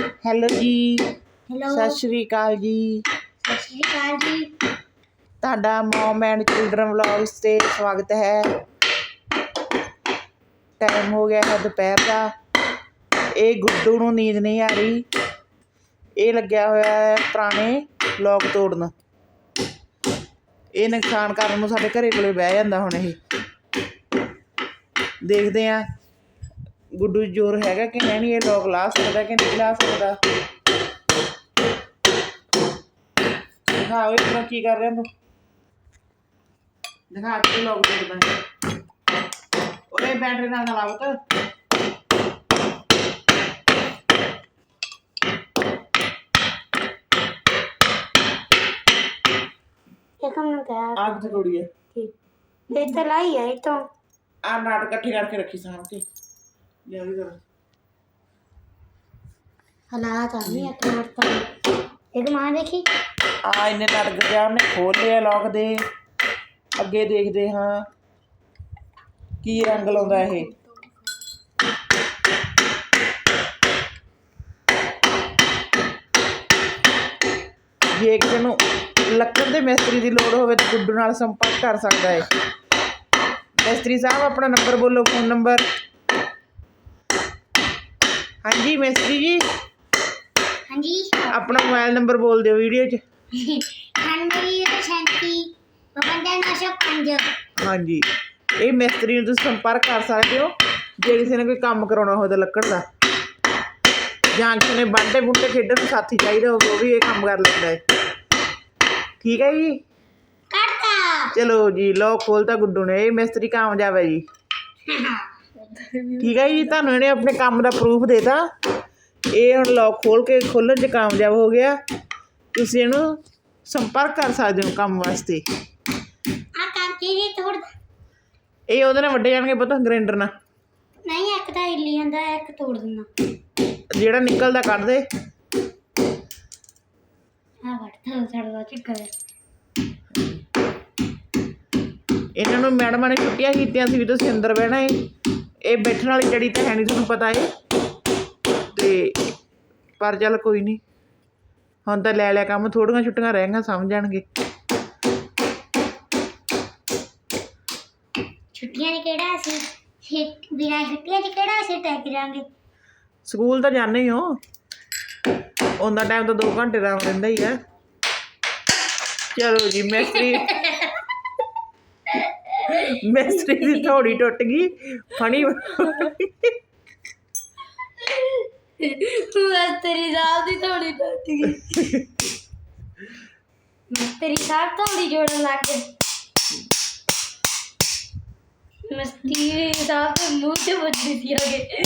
Hello ਜੀ। Hello. ਸਤਿ ਸ਼੍ਰੀ ਅਕਾਲ ਜੀ। ਸਤਿ ਸ਼੍ਰੀ ਅਕਾਲ ਜੀ। ਤੁਹਾਡਾ ਮਮ ਐਂਡ ਚਿਲਡਰਨ ਵਲੌਗਸ ਤੇ ਸਵਾਗਤ ਹੈ। ਟਾਈਮ ਹੋ ਗਿਆ ਹੈ ਦੁਪਹਿਰ ਦਾ। ਇਹ ਗੁੱਡੂ ਨੂੰ ਨੀਂਦ ਨਹੀਂ ਆ ਰਹੀ। ਇਹ ਲੱਗਿਆ ਹੋਇਆ ਹੈ ਪੁਰਾਣੇ ਲੋਕ ਤੋੜਨ। ਇਹ ਨੁਕਸਾਨ ਕਰਨ ਨੂੰ ਸਾਡੇ ਘਰੇ ਕੋਲੇ ਬਹਿ ਜਾਂਦਾ ਹੁਣ ਇਹ। ਦੇਖਦੇ ਆ ਗੁੱਡੂ 'ਚ ਜ਼ੋਰ ਹੈਗਾ ਕਿ ਹੈ ਨਹੀਂ ਇਹ ਲੋਕ ਲਾ ਸਕਦਾ ਕਿ ਨਹੀਂ ਲਾ ਸਕਦਾ ਦਿਖਾਓ ਇਹ ਤਰ੍ਹਾਂ ਕੀ ਕਰ ਰਿਹਾ ਤੂੰ ਦਿਖਾ ਕੇ ਲੋਕ ਤੋੜਦਾ ਹੈ ਉਹਦੇ ਬੈਟਰੀ ਨਾਲ ਨਾ ਲਾਓ ਤਾਂ ਇਹ ਕੰਮ ਨਾ ਕਰ ਆਗ ਤੇ ਤੋੜੀ ਹੈ ਇਹ ਤਾਂ ਲਾਈ ਹੈ ਇਹ ਤਾਂ ਆ ਲਿਆ ਵੀ ਕਰ। ਹਾਲਾਤ ਆ ਨਹੀਂ ਇੱਕ ਮਿੰਟ ਤਾਂ। ਇੱਕ ਮਾਂ ਦੇਖੀ? ਆ ਇਹਨੇ ਨਟ ਗਿਆ ਉਹਨੇ ਖੋਲ ਲਿਆ ਲੋਕ ਦੇ। ਅੱਗੇ ਦੇਖਦੇ ਹਾਂ ਕੀ ਰੰਗ ਲਾਉਂਦਾ ਇਹ। ਜੇ ਕਿਸੇ ਨੂੰ ਲੱਕੜ ਦੇ ਮਿਸਤਰੀ ਦੀ ਲੋੜ ਹੋਵੇ ਤਾਂ ਗੁੱਡੂ ਨਾਲ ਸੰਪਰਕ ਕਰ ਸਕਦਾ ਹੈ। ਮਿਸਤਰੀ ਸਾਹਿਬ ਆਪਣਾ ਨੰਬਰ ਬੋਲੋ ਫੋਨ ਨੰਬਰ ਹਾਂਜੀ ਮਿਸਤਰੀ ਜੀ। ਹਾਂਜੀ। ਆਪਣਾ ਮੋਬਾਈਲ ਨੰਬਰ ਬੋਲ ਦਿਓ ਵੀਡੀਓ 'ਚ। ਹਾਂਜੀ ਇਹ ਮਿਸਤਰੀ ਨੂੰ ਤੁਸੀਂ ਸੰਪਰਕ ਕਰ ਸਕਦੇ ਹੋ ਜੇ ਕਿਸੇ ਨੇ ਕੋਈ ਕੰਮ ਕਰਾਉਣਾ ਹੋਵੇ ਤਾਂ ਲੱਕੜ ਦਾ। ਜਾਂ ਕਿਸੇ ਨੇ ਬਾਂਟੇ ਬੁੰਟੇ ਖੇਡਣ ਨੂੰ ਸਾਥੀ ਚਾਹੀਦਾ ਹੋਵੇ ਉਹ ਵੀ ਇਹ ਕੰਮ ਕਰ ਲੈਂਦਾ ਹੈ। ਠੀਕ ਹੈ ਜੀ? ਕਰਤਾ। ਚਲੋ ਜੀ ਲੋ ਖੋਲਤਾ ਗੁੱਡੂ ਨੇ। ਇਹ ਮਿਸਤਰੀ ਕਾਮਯਾਬ ਹੈ ਜੀ? ਠੀਕ ਹੈ ਜੀ ਤੁਹਾਨੂੰ ਇਹਨੇ ਆਪਣੇ ਕੰਮ ਦਾ ਪ੍ਰੂਫ ਦੇਤਾ। ਇਹ ਹੁਣ ਲੌਕ ਖੋਲ ਕੇ ਖੋਲਣ 'ਚ ਕਾਮਯਾਬ ਹੋ ਗਿਆ। ਤੁਸੀਂ ਇਹਨੂੰ ਸੰਪਰਕ ਕਰ ਸਕਦੇ ਹੋ ਕੰਮ ਵਾਸਤੇ। ਆ ਕੰਮ ਕੀ ਤੋੜ ਇਹ ਉਹਦੇ ਨਾਲ ਵੱਡੇ ਜਾਣਗੇ ਪਤਾ ਗ੍ਰਾਈਂਡਰ ਨਾਲ। ਨਹੀਂ ਇੱਕ ਤਾਂ ਹਿੱਲੀ ਜਾਂਦਾ ਇੱਕ ਤੋੜ ਦਿੰਦਾ। ਜਿਹੜਾ ਨਿਕਲਦਾ ਕੱਢ ਦੇ। ਆ ਵੜਦਾ ਛੜਦਾ ਚੱਕਰ ਇਹਨਾਂ ਨੂੰ ਮੈਡਮਾਂ ਨੇ ਛੁੱਟੀਆਂ ਕੀਤੀਆਂ ਸੀ ਵੀ ਤੁਸੀਂ ਅੰਦਰ ਬਹਿਣਾ ਏ। ਇਹ ਬੈਠਣ ਵਾਲੀ ਜੜੀ ਤਾਂ ਹੈ ਨਹੀਂ ਤੁਹਾਨੂੰ ਪਤਾ ਏ ਤੇ ਪਰ ਚੱਲ ਕੋਈ ਨਹੀਂ। ਹੁਣ ਤਾਂ ਲੈ ਲਿਆ ਕੰਮ ਥੋੜੀਆਂ ਛੁੱਟੀਆਂ ਰਹਿ ਗਈਆਂ ਸਮਝ ਜਾਣਗੇ। ਛੁੱਟੀਆਂ 'ਚ ਕਿਹੜਾ ਅਸੀਂ? ਬਿਨਾਂ ਛੁੱਟੀਆਂ 'ਚ ਕਿਹੜਾ ਅਸੀਂ ਟੈਕ ਜਾਾਂਗੇ ਸਕੂਲ ਤਾਂ ਜਾਂਦੇ ਹੀ ਹੋ ਉਹਦਾ ਟਾਈਮ ਤਾਂ 2 ਘੰਟੇ ਦਾ ਰਹਿੰਦਾ ਹੀ ਆ। ਚਲੋ ਜੀ ਮੈਸਤਰੀ ਮਿਸਤਰੀ ਦੀ ਥੋੜੀ ਟੁੱਟ ਗਈ, ਫਣੀ ਤੇਰੀ ਰਾਤ ਦੀ ਥੋੜੀ ਟੁੱਟ ਗਈ। ਤੇਰੀ ਸਾਹ ਥੋੜੀ ਜੋੜਨ ਲੱਗ ਗਏ। ਮਸਤੀ ਸਾਹ ਤੇ ਮੂੰਹ ਤੇ ਵੱਜੀ ਸੀ ਆਗੇ